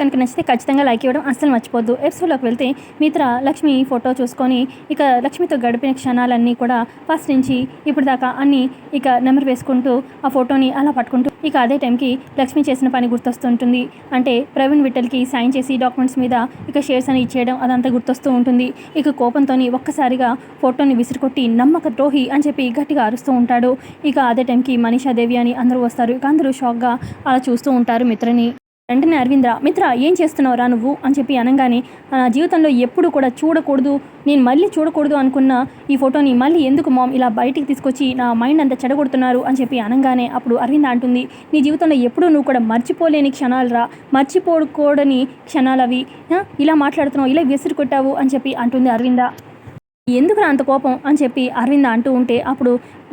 కనుక నచ్చితే ఖచ్చితంగా లైక్ ఇవ్వడం అస్సలు మర్చిపోద్దు ఎపిసోడ్లోకి వెళ్తే మిత్ర లక్ష్మి ఫోటో చూసుకొని ఇక లక్ష్మితో గడిపిన క్షణాలన్నీ కూడా ఫస్ట్ నుంచి ఇప్పుడు దాకా అన్నీ ఇక నెంబర్ వేసుకుంటూ ఆ ఫోటోని అలా పట్టుకుంటూ ఇక అదే టైంకి లక్ష్మి చేసిన పని గుర్తొస్తుంటుంది. అంటే ప్రవీణ్ విఠల్కి సైన్ చేసి డాక్యుమెంట్స్ మీద ఇక షేర్స్ అని ఇచ్చేయడం అదంతా గుర్తొస్తూ ఉంటుంది. ఇక కోపంతో ఒక్కసారిగా ఫోటోని విసిరికొట్టి నమ్మక ద్రోహి అని చెప్పి గట్టిగా అరుస్తూ ఉంటాడు. ఇక అదే టైంకి మనీషా దేవి అని అందరూ వస్తారు. ఇక అందరూ షాక్గా అలా చూస్తూ ఉంటారు మిత్రని. వెంటనే అరవింద్ర మిత్ర ఏం చేస్తున్నావురా నువ్వు? అని చెప్పి అనగానే నా జీవితంలో ఎప్పుడు కూడా చూడకూడదు నేను మళ్ళీ చూడకూడదు అనుకున్న ఈ ఫోటోని మళ్ళీ ఎందుకు మామ్ ఇలా బయటికి తీసుకొచ్చి నా మైండ్ అంతా చెడగొడుతున్నారు అని చెప్పి అనగానే అప్పుడు అరవింద అంటుంది నీ జీవితంలో ఎప్పుడూ నువ్వు కూడా మర్చిపోలేని క్షణాలు రా మర్చిపోకూడని క్షణాలు అవి ఇలా మాట్లాడుతున్నావు ఇలా విసిరు కొట్టావు అని చెప్పి అంటుంది అరవింద. ఎందుకు అంత కోపం అని చెప్పి అరవింద అంటూ ఉంటే అప్పుడు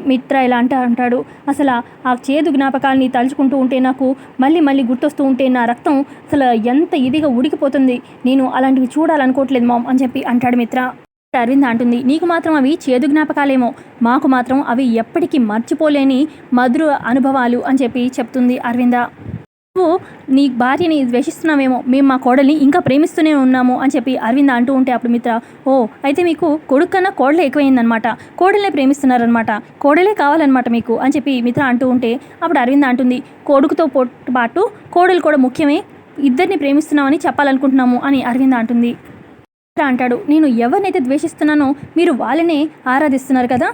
మిత్ర ఇలా అంటా అంటాడు. అసలు ఆ చేదు జ్ఞాపకాల్ని తలుచుకుంటూ ఉంటే నాకు మళ్ళీ మళ్ళీ గుర్తొస్తూ ఉంటే నా రక్తం అసలు ఎంత ఇదిగా ఉడికిపోతుంది. నేను అలాంటివి చూడాలనుకోవట్లేదు మామ్ అని చెప్పి అంటాడు మిత్ర. అరవింద అంటుంది నీకు మాత్రం అవి చేదు జ్ఞాపకాలేమో. మాకు మాత్రం అవి ఎప్పటికీ మర్చిపోలేని మధుర అనుభవాలు అని చెప్పి చెప్తుంది అరవింద. నువ్వు నీ భార్యని ద్వేషిస్తున్నామేమో మేము మా కోడల్ని ఇంకా ప్రేమిస్తూనే ఉన్నాము అని చెప్పి అరవింద్ అంటూ ఉంటే అప్పుడు మిత్ర ఓ అయితే మీకు కొడుకు కన్నా కోడలే ఎక్కువైందనమాట కోడలే ప్రేమిస్తున్నారనమాట కోడలే కావాలన్నమాట మీకు అని చెప్పి మిత్ర అంటూ ఉంటే అప్పుడు అరవింద్ అంటుంది కొడుకుతో పాటు కోడలు కూడా ముఖ్యమే. ఇద్దరిని ప్రేమిస్తున్నామని చెప్పాలనుకుంటున్నాము అని అరవింద్ అంటుంది. అంటాడు నేను ఎవరినైతే ద్వేషిస్తున్నానో మీరు వాళ్ళనే ఆరాధిస్తున్నారు కదా?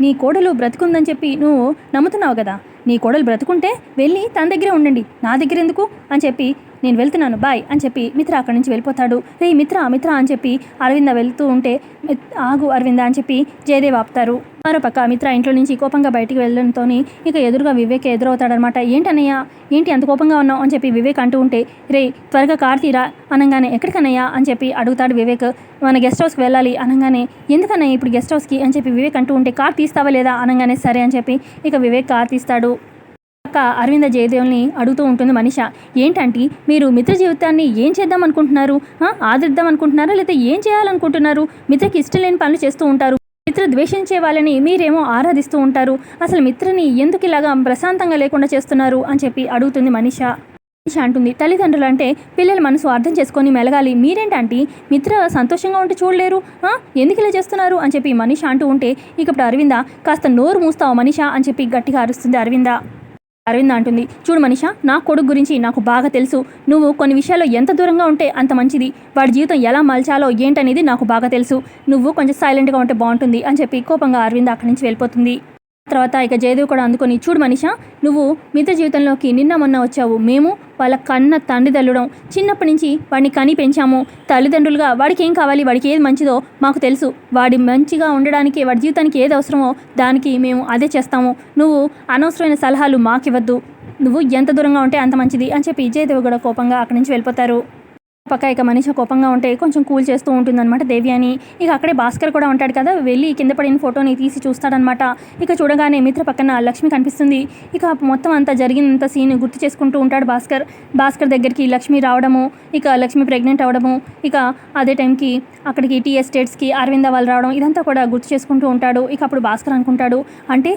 నీ కోడలు బ్రతుకుందని చెప్పి నువ్వు నమ్ముతున్నావు కదా? నీ కోడలు బ్రతుకుంటే వెళ్ళి తన దగ్గరే ఉండండి. నా దగ్గర ఎందుకు అని చెప్పి నేను వెళ్తున్నాను బాయ్ అని చెప్పి మిత్ర అక్కడి నుంచి వెళ్ళిపోతాడు. రే మిత్ర మిత్ర అని చెప్పి అరవింద వెళ్తూ ఉంటే "మిత్- ఆగు అరవింద అని చెప్పి జయదేవ్ ఆపుతారు. మరోపక్క మిత్ర ఇంట్లో నుంచి కోపంగా బయటికి వెళ్ళడంతో ఇక ఎదురుగా వివేక్ ఎదురవుతాడనమాట ఏంటన్నయ్య? ఏంటి అంత కోపంగా ఉన్నావు? అని చెప్పి వివేక్ అంటూ ఉంటే రే త్వరగా కార్ తీరా? అనగానే ఎక్కడికన్నయ్యా? అని చెప్పి అడుగుతాడు వివేక్. మన గెస్ట్ హౌస్కి వెళ్ళాలి. అనగానే ఎందుకన్నయ్య ఇప్పుడు గెస్ట్ హౌస్కి? అని చెప్పి వివేక్ అంటూ ఉంటే కార్ తీస్తావా లేదా? అనగానే సరే అని చెప్పి ఇక వివేక్ కార్ తీస్తాడు. అక్క అరవింద జయదేవుల్ని అడుగుతూ ఉంటుంది మనిష. ఏంటంటే మీరు మిత్ర జీవితాన్ని ఏం చేద్దాం అనుకుంటున్నారు? ఆదిద్దాం ఆదరిద్దాం అనుకుంటున్నారా? లేదా ఏం చేయాలనుకుంటున్నారు? మిత్రకి ఇష్టం లేని పనులు చేస్తూ ఉంటారు. మిత్ర ద్వేషించే వాళ్ళని మీరేమో ఆరాధిస్తూ ఉంటారు. అసలు మిత్రని ఎందుకు ఇలాగా ప్రశాంతంగా లేకుండా చేస్తున్నారు? అని చెప్పి అడుగుతుంది మనిష. మనిష అంటుంది తల్లిదండ్రులు అంటే పిల్లల మనసు అర్థం చేసుకొని మెలగాలి. మీరేంటంటే మిత్ర సంతోషంగా ఉంటే చూడలేరు? ఎందుకు ఇలా చేస్తున్నారు? అని చెప్పి మనిష అంటూ ఉంటే ఇక ఇప్పుడు అరవింద కాస్త నోరు మూస్తావు మనిష? అని చెప్పి గట్టిగా అరుస్తుంది అరవింద. అరవింద అంటుంది చూడు మనిష నా కొడుకు గురించి నాకు బాగా తెలుసు. నువ్వు కొన్ని విషయాల్లో ఎంత దూరంగా ఉంటే అంత మంచిది. వాడి జీవితం ఎలా మలచాలో ఏంటనేది నాకు బాగా తెలుసు. నువ్వు కొంచెం సైలెంట్గా ఉంటే బాగుంటుంది అని చెప్పి కోపంగా అరవింద అక్కడి నుంచి వెళ్ళిపోతుంది. తర్వాత ఇక జయదేవ్ కూడా అందుకొని చూడు మనిష నువ్వు మిగతా జీవితంలోకి నిన్న మొన్న వచ్చావు. మేము వాళ్ళ కన్న తండ్రిదల్లుడం చిన్నప్పటి నుంచి వాడిని కని పెంచాము. తల్లిదండ్రులుగా వాడికి ఏం కావాలి? వాడికి ఏది మంచిదో మాకు తెలుసు. వాడి మంచిగా ఉండడానికి వాడి జీవితానికి ఏది అవసరమో దానికి మేము అదే చేస్తాము. నువ్వు అనవసరమైన సలహాలు మాకివ్వద్దు. నువ్వు ఎంత దూరంగా ఉంటే అంత మంచిది అని చెప్పి జయదేవ్ కూడా కోపంగా అక్కడి నుంచి వెళ్ళిపోతారు. పక్క ఇక మనిషి కోపంగా ఉంటే కొంచెం కూల్ చేస్తూ ఉంటుందన్నమాట దేవి అని. ఇక అక్కడే భాస్కర్ కూడా ఉంటాడు కదా వెళ్ళి కింద పడిన ఫోటోని తీసి చూస్తాడనమాట ఇక చూడగానే మిత్ర పక్కన లక్ష్మి కనిపిస్తుంది. ఇక మొత్తం అంతా జరిగినంత సీన్ గుర్తు చేసుకుంటూ ఉంటాడు భాస్కర్. భాస్కర్ దగ్గరికి లక్ష్మి రావడము ఇక లక్ష్మి ప్రెగ్నెంట్ అవ్వడము ఇక అదే టైంకి అక్కడికి టీ ఎస్టేట్స్కి అరవింద వాళ్ళు రావడం ఇదంతా కూడా గుర్తు చేసుకుంటూ ఉంటాడు. ఇక అప్పుడు భాస్కర్ అనుకుంటాడు అంటే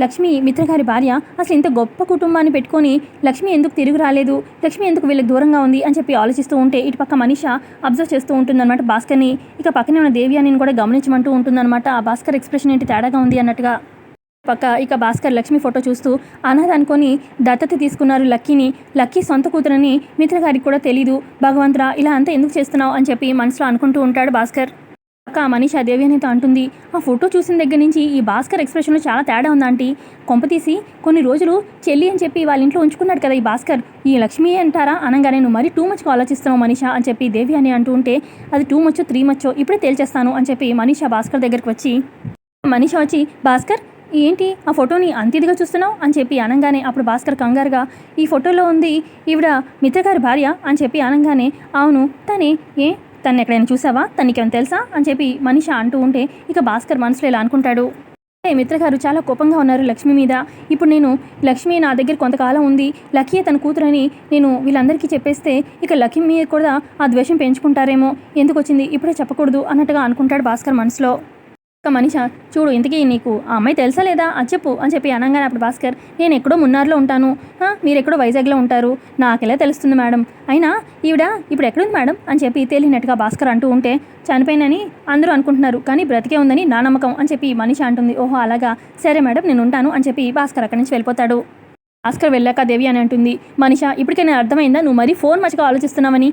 లక్ష్మి మిత్రగారి భార్య అసలు ఇంత గొప్ప కుటుంబాన్ని పెట్టుకొని లక్ష్మి ఎందుకు తిరిగి రాలేదు లక్ష్మి ఎందుకు వీళ్ళకి దూరంగా ఉంది అని చెప్పి ఆలోచిస్తూ ఉంటే ఇటు పక్క మనిష అబ్జర్వ్ చేస్తూ ఉంటుందన్నమాట భాస్కర్ని. ఇక పక్కనే ఉన్న దేవి అని కూడా గమనించమంటూ ఉంటుందన్నమాట. ఆ భాస్కర్ ఎక్స్ప్రెషన్ ఏంటి తేడాగా ఉంది అన్నట్టుగా. పక్క ఇక భాస్కర్ లక్ష్మి ఫోటో చూస్తూ అనాథ అనుకొని దత్తత తీసుకున్నారు లక్కీని. లక్కీ సొంత కూతురని మిత్రగారికి కూడా తెలీదు. భగవంతురా ఇలా అంతా ఎందుకు చేస్తున్నావు అని చెప్పి మనసులో అనుకుంటూ ఉంటాడు భాస్కర్. అక్క మనీషా దేవి అనేతో అంటుంది. ఆ ఫోటో చూసిన దగ్గర నుంచి ఈ భాస్కర్ ఎక్స్ప్రెషన్లో చాలా తేడా ఉందంటీ కొంపతీసి కొన్ని రోజులు చెల్లి అని చెప్పి వాళ్ళ ఇంట్లో ఉంచుకున్నాడు కదా ఈ భాస్కర్. ఈ లక్ష్మి అంటారా? అనగానే నువ్వు మరీ టూ మచ్గా ఆలోచిస్తున్నావు మనీషా అని చెప్పి దేవి అని అంటూ ఉంటే అది టూ మచ్చో త్రీ మచ్చో ఇప్పుడే తేల్చేస్తాను అని చెప్పి మనీషా భాస్కర్ దగ్గరికి వచ్చి మనీషా వచ్చి భాస్కర్ ఏంటి? ఆ ఫోటోని అంత ఇదిగా చూస్తున్నావు? అని చెప్పి అనగానే అప్పుడు భాస్కర్ కంగారుగా ఈ ఫోటోలో ఉంది ఈవిడ మిత్రగారి భార్య అని చెప్పి అనగానే అవును తనే ఏ? తను ఎక్కడైనా చూసావా? తనకేమైనా తెలుసా? అని చెప్పి మనిష అంటూ ఉంటే ఇక భాస్కర్ మనసులో ఇలా అనుకుంటాడు. "ఏ, మిత్రగారు చాలా కోపంగా ఉన్నారు లక్ష్మి మీద. ఇప్పుడు నేను లక్ష్మి నా దగ్గర కొంతకాలం ఉంది. లక్కీ తన కూతురని నేను వీళ్ళందరికీ చెప్పేస్తే ఇక లక్ష్మి మీద కూడా ఆ ద్వేషం పెంచుకుంటారేమో. ఎందుకు వచ్చింది? ఇప్పుడే చెప్పకూడదు అన్నట్టుగా అనుకుంటాడు భాస్కర్ మనసులో. ఒక మనిష చూడు ఇంతకీ నీకు ఆ అమ్మాయి తెలుసా లేదా? అని చెప్పు అని చెప్పి అనగానే అప్పుడు భాస్కర్ నేను ఎక్కడో మున్నార్లో ఉంటాను. మీరు ఎక్కడో వైజాగ్లో ఉంటారు. నాకెలా తెలుస్తుంది మేడం? అయినా ఈవిడ ఇప్పుడు ఎక్కడుంది మేడం? అని చెప్పి తేలినట్టుగా భాస్కర్ అంటూ ఉంటే చనిపోయినని అందరూ అనుకుంటున్నారు కానీ బ్రతికే ఉందని నా నమ్మకం అని చెప్పి మనిషి అంటుంది. ఓహో అలాగా? సరే మేడం నేను ఉంటాను అని చెప్పి భాస్కర్ అక్కడి నుంచి వెళ్ళిపోతాడు. భాస్కర్ వెళ్ళాక దేవి అని అంటుంది మనిష ఇప్పటికైనా అర్థమైందా? నువ్వు మరీ ఫోన్ మచ్చిగా ఆలోచిస్తున్నావని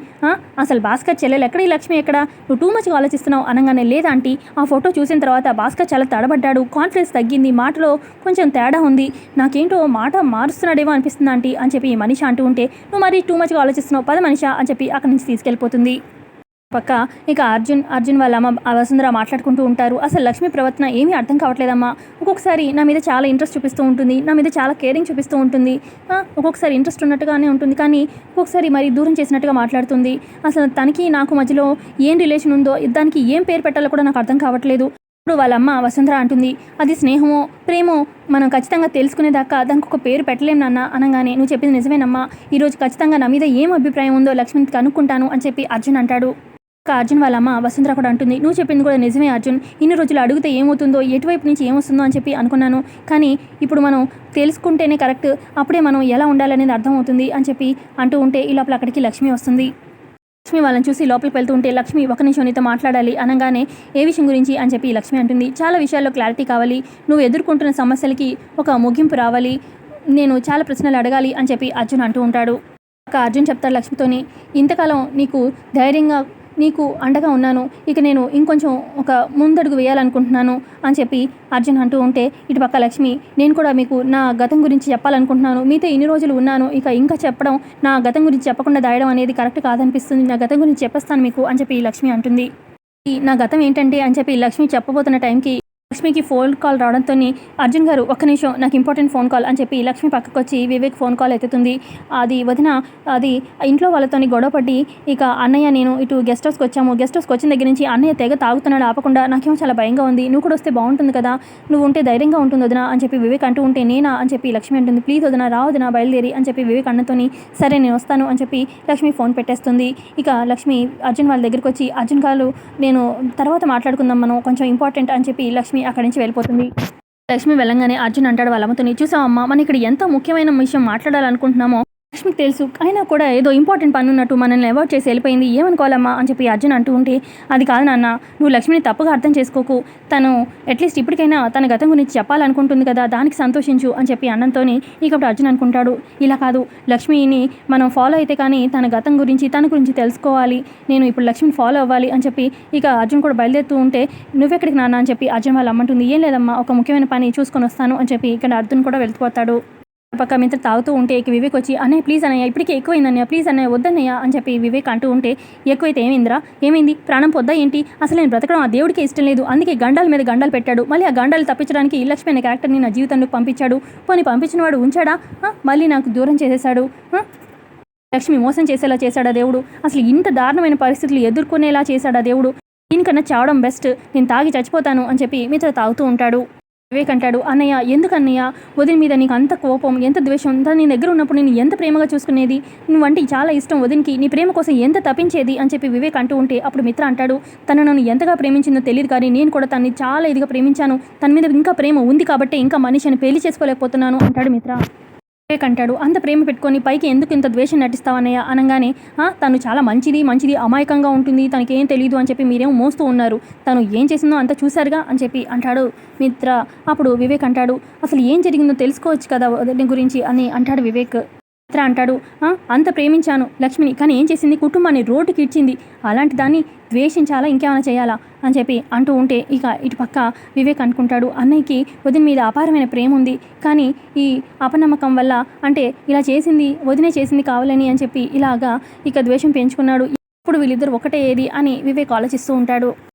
అసలు భాస్కర్ చెల్లెలు ఎక్కడ ఈ లక్ష్మి ఎక్కడ? నువ్వు టూ మచ్గా ఆలోచిస్తున్నావు అనగానే లేదా అంటీ ఆ ఫోటో చూసిన తర్వాత భాస్కర్ చాలా తడబడ్డాడు కాన్ఫిడెన్స్ తగ్గింది మాటలో కొంచెం తేడా ఉంది. నాకేంటో మాట మారుస్తున్నాడేమో అనిపిస్తుంది ఆంటీ అని చెప్పి ఈ మనిషి అంటూ ఉంటే నువ్వు మరీ టూ మచ్గా ఆలోచిస్తున్నావు పద మనిష అని చెప్పి అక్కడి నుంచి తీసుకెళ్ళిపోతుంది. పక్క ఇక అర్జున్ అర్జున్ వాళ్ళ అమ్మ వసుంధర మాట్లాడుకుంటూ ఉంటారు. అసలు లక్ష్మి ప్రవర్తన ఏమీ అర్థం కావట్లేదమ్మా. ఒక్కొక్కసారి నా మీద చాలా ఇంట్రెస్ట్ చూపిస్తూ ఉంటుంది. నా మీద చాలా కేరింగ్ చూపిస్తూ ఉంటుంది. ఒక్కొక్కసారి ఇంట్రెస్ట్ ఉన్నట్టుగానే ఉంటుంది. కానీ ఒక్కొక్కసారి మరి దూరం చేసినట్టుగా మాట్లాడుతుంది. అసలు తనకి నాకు మధ్యలో ఏం రిలేషన్ ఉందో దానికి ఏం పేరు పెట్టాలో కూడా నాకు అర్థం కావట్లేదు. ఇప్పుడు వాళ్ళ అమ్మ వసుంధర అంటుంది అది స్నేహమో ప్రేమో మనం ఖచ్చితంగా తెలుసుకునేదాకా దానికి ఒక పేరు పెట్టలేం నాన్న అనగానే నువ్వు చెప్పింది నిజమేనమ్మా. ఈరోజు ఖచ్చితంగా నా మీద ఏం అభిప్రాయం ఉందో లక్ష్మికి కనుక్కుంటాను అని చెప్పి అర్జున్ అంటాడు. అర్జున్ వాళ్ళ అమ్మ వసుంధర కూడా అంటుంది నువ్వు చెప్పింది కూడా నిజమే అర్జున్. ఇన్ని రోజులు అడిగితే ఏమవుతుందో ఎటువైపు నుంచి ఏమొస్తుందో అని చెప్పి అనుకున్నాను. కానీ ఇప్పుడు మనం తెలుసుకుంటేనే కరెక్ట్ అప్పుడే మనం ఎలా ఉండాలనేది అర్థమవుతుంది అని చెప్పి అంటూ ఉంటే ఈ లోపల అక్కడికి లక్ష్మి వస్తుంది. లక్ష్మి వాళ్ళని చూసి లోపలికి వెళ్తూ ఉంటే లక్ష్మి ఒక నిమిషం నీతో మాట్లాడాలి అనగానే ఏ విషయం గురించి అని చెప్పి లక్ష్మి అంటుంది చాలా విషయాల్లో క్లారిటీ కావాలి. నువ్వు ఎదుర్కొంటున్న సమస్యలకి ఒక ముగింపు రావాలి. నేను చాలా ప్రశ్నలు అడగాలి అని చెప్పి అర్జున్ అంటూ ఉంటాడు. ఒక అర్జున్ చెప్తాడు లక్ష్మితోని ఇంతకాలం నీకు ధైర్యంగా నీకు అండగా ఉన్నాను. ఇక నేను ఇంకొంచెం ఒక ముందడుగు వేయాలనుకుంటున్నాను అని చెప్పి అర్జున్ అంటూ ఉంటే ఇటు పక్క లక్ష్మి నేను కూడా మీకు నా గతం గురించి చెప్పాలనుకుంటున్నాను. మీతో ఇన్ని రోజులు ఉన్నాను. ఇక ఇంకా చెప్పడం నా గతం గురించి చెప్పకుండా దాయడం అనేది కరెక్ట్ కాదనిపిస్తుంది. నా గతం గురించి చెప్పేస్తాను మీకు అని చెప్పి లక్ష్మి అంటుంది. ఈ నా గతం ఏంటంటే అని చెప్పి లక్ష్మి చెప్పబోతున్న టైంకి లక్ష్మికి ఫోన్ కాల్ రావడంతో అర్జున్ గారు ఒక్క నిమిషం నాకు ఇంపార్టెంట్ ఫోన్ కాల్ అని చెప్పి లక్ష్మి పక్కకు వచ్చి వివేక్ ఫోన్ కాల్ ఎత్తుతుంది. అది వదిన అది ఇంట్లో వాళ్ళతోని గొడవపడి ఇక అన్నయ్య నేను ఇటు గెస్ట్ హౌస్కి వచ్చాము. గెస్ట్ హౌస్కి వచ్చిన దగ్గర నుంచి అన్నయ్య తెగ తాగుతున్నాడు ఆపకుండా నాకేమో చాలా భయంగా ఉంది. నువ్వు కూడా వస్తే బాగుంటుంది కదా? నువ్వు ఉంటే ధైర్యంగా ఉంటుంది వదిన అని చెప్పి వివేక్ అంటూ ఉంటే నేనా అని చెప్పి లక్ష్మి అంటుంది. ప్లీజ్ వదిన రా వదిన బయలుదేరి అని చెప్పి వివేక్ అన్నతోని సరే నేను వస్తాను అని చెప్పి లక్ష్మి ఫోన్ పెట్టేస్తుంది. ఇక లక్ష్మి అర్జున్ వాళ్ళ దగ్గరికి వచ్చి అర్జున్ గారు నేను తర్వాత మాట్లాడుకుందాం మనం కొంచెం ఇంపార్టెంట్ అని చెప్పి లక్ష్మి అక్కడి నుంచి వెళ్ళిపోతుంది. లక్ష్మి వెళ్ళంగానే అర్జున్ అంటాడు వాళ్ళ అమ్మతో చూసావమ్మా మనం ఇక్కడ ఎంత ముఖ్యమైన విషయం మాట్లాడాలనుకుంటున్నామో లక్ష్మికి తెలుసు. అయినా కూడా ఏదో ఇంపార్టెంట్ పని ఉన్నట్టు మనల్ని అవాయిడ్ చేసి వెళ్ళిపోయింది. ఏమనుకోవాలమ్మా అని చెప్పి అర్జున్ అంటూ ఉంటే అది కాదు నాన్న నువ్వు లక్ష్మిని తప్పుగా అర్థం చేసుకోకు. తను అట్లీస్ట్ ఇప్పటికైనా తన గతం గురించి చెప్పాలనుకుంటుంది కదా దానికి సంతోషించు అని చెప్పి అన్నంతోని ఇకప్పుడు అర్జున్ అనుకుంటాడు. ఇలా కాదు లక్ష్మిని మనం ఫాలో అయితే కానీ తన గతం గురించి తన గురించి తెలుసుకోవాలి. నేను ఇప్పుడు లక్ష్మిని ఫాలో అవ్వాలి అని చెప్పి ఇక అర్జున్ కూడా బయలుదేరుతూ ఉంటే నువ్వెక్కడికి నాన్న? అని చెప్పి అర్జున్ వాళ్ళ అమ్మంటుంది. ఏం లేదమ్మా ఒక ముఖ్యమైన పని చూసుకొని వస్తాను అని చెప్పి ఇక్కడ అర్జున్ కూడా వెళ్ళిపోతాడు పక్క మిత్ర తాగుతూ ఉంటే వివేక్ వచ్చి అన్నయ్య ప్లీజ్ అన్నయ్య ఇప్పటికే ఎక్కువైందన్నయ్య ప్లీజ్ అన్నయ్య వద్దన్నయ్య అని చెప్పి వివేక్ అంటూ ఉంటే ఎక్కువైతే ఏమైందిరా? ఏమైంది? ప్రాణం పొద్దా ఏంటి? అసలు నేను బ్రతకడం ఆ దేవుడికి ఇష్టం లేదు. అందుకే గండాల మీద గండాలు పెట్టాడు. మళ్ళీ ఆ గండాలు తప్పించడానికి ఈ లక్ష్మి అనే క్యారెక్టర్ని నా జీవితంలోకి పంపించాడు. పోనీ పంపించిన వాడు ఉంచాడా? మళ్ళీ నాకు దూరం చేసేశాడు. లక్ష్మి మోసం చేసేలా చేశాడా దేవుడు? అసలు ఇంత దారుణమైన పరిస్థితులు ఎదుర్కొనేలా చేశాడా దేవుడు? దీనికన్నా చావడం బెస్ట్ నేను తాగి చచ్చిపోతాను అని చెప్పి మిత్ర తాగుతూ ఉంటాడు. వివేక్ అంటాడు అన్నయ్య ఎందుకన్నయ్య? వదిన మీద నీకు అంత కోపం ఎంత ద్వేషం? తను నీ దగ్గర ఉన్నప్పుడు నేను ఎంత ప్రేమగా చూసుకునేది? నువ్వంటే చాలా ఇష్టం వదినికి నీ ప్రేమ కోసం ఎంత తప్పించేది? అని చెప్పి వివేక్ అంటూ ఉంటే అప్పుడు మిత్ర అంటాడు తను నన్ను ఎంతగా ప్రేమించిందో తెలియదు కానీ నేను కూడా తన్ని చాలా ఇదిగా ప్రేమించాను. తన మీద ఇంకా ప్రేమ ఉంది కాబట్టి ఇంకా మనిషిని పెళ్ళి చేసుకోలేకపోతున్నాను అంటాడు మిత్ర. వివేక్ అంటాడు. అంత ప్రేమ పెట్టుకొని పైకి ఎందుకు ఇంత ద్వేషం నటిస్తావన్నయ్య? అనగానే తను చాలా మంచిది మంచిది అమాయకంగా ఉంటుంది తనకి ఏం తెలియదు అని చెప్పి మీరేమో మోస్తూ ఉన్నారు. తను ఏం చేసిందో అంత చూశారుగా అని చెప్పి అంటాడు మిత్ర. అప్పుడు వివేక్ అంటాడు అసలు ఏం జరిగిందో తెలుసుకోవచ్చు కదా దీని గురించి అని అంటాడు వివేక్. మిత్ర అంటాడు. అంత ప్రేమించాను లక్ష్మిని కానీ ఏం చేసింది? కుటుంబాన్ని రోడ్డుకి ఇచ్చింది అలాంటి దాన్ని ద్వేషించాలా? ఇంకేమైనా చేయాలా? అని చెప్పి అంటూ ఉంటే ఇక ఇటు పక్క వివేక్ అనుకుంటాడు. అన్నయ్యకి వదిన మీద అపారమైన ప్రేమ ఉంది. కానీ ఈ అపనమ్మకం వల్ల అంటే ఇలా చేసింది వదినే చేసింది కావాలని అని చెప్పి ఇలాగా ఇక ద్వేషం పెంచుకున్నాడు. ఇప్పుడు వీళ్ళిద్దరు ఒకటే ఏది అని వివేక్ ఆలోచిస్తూ ఉంటాడు.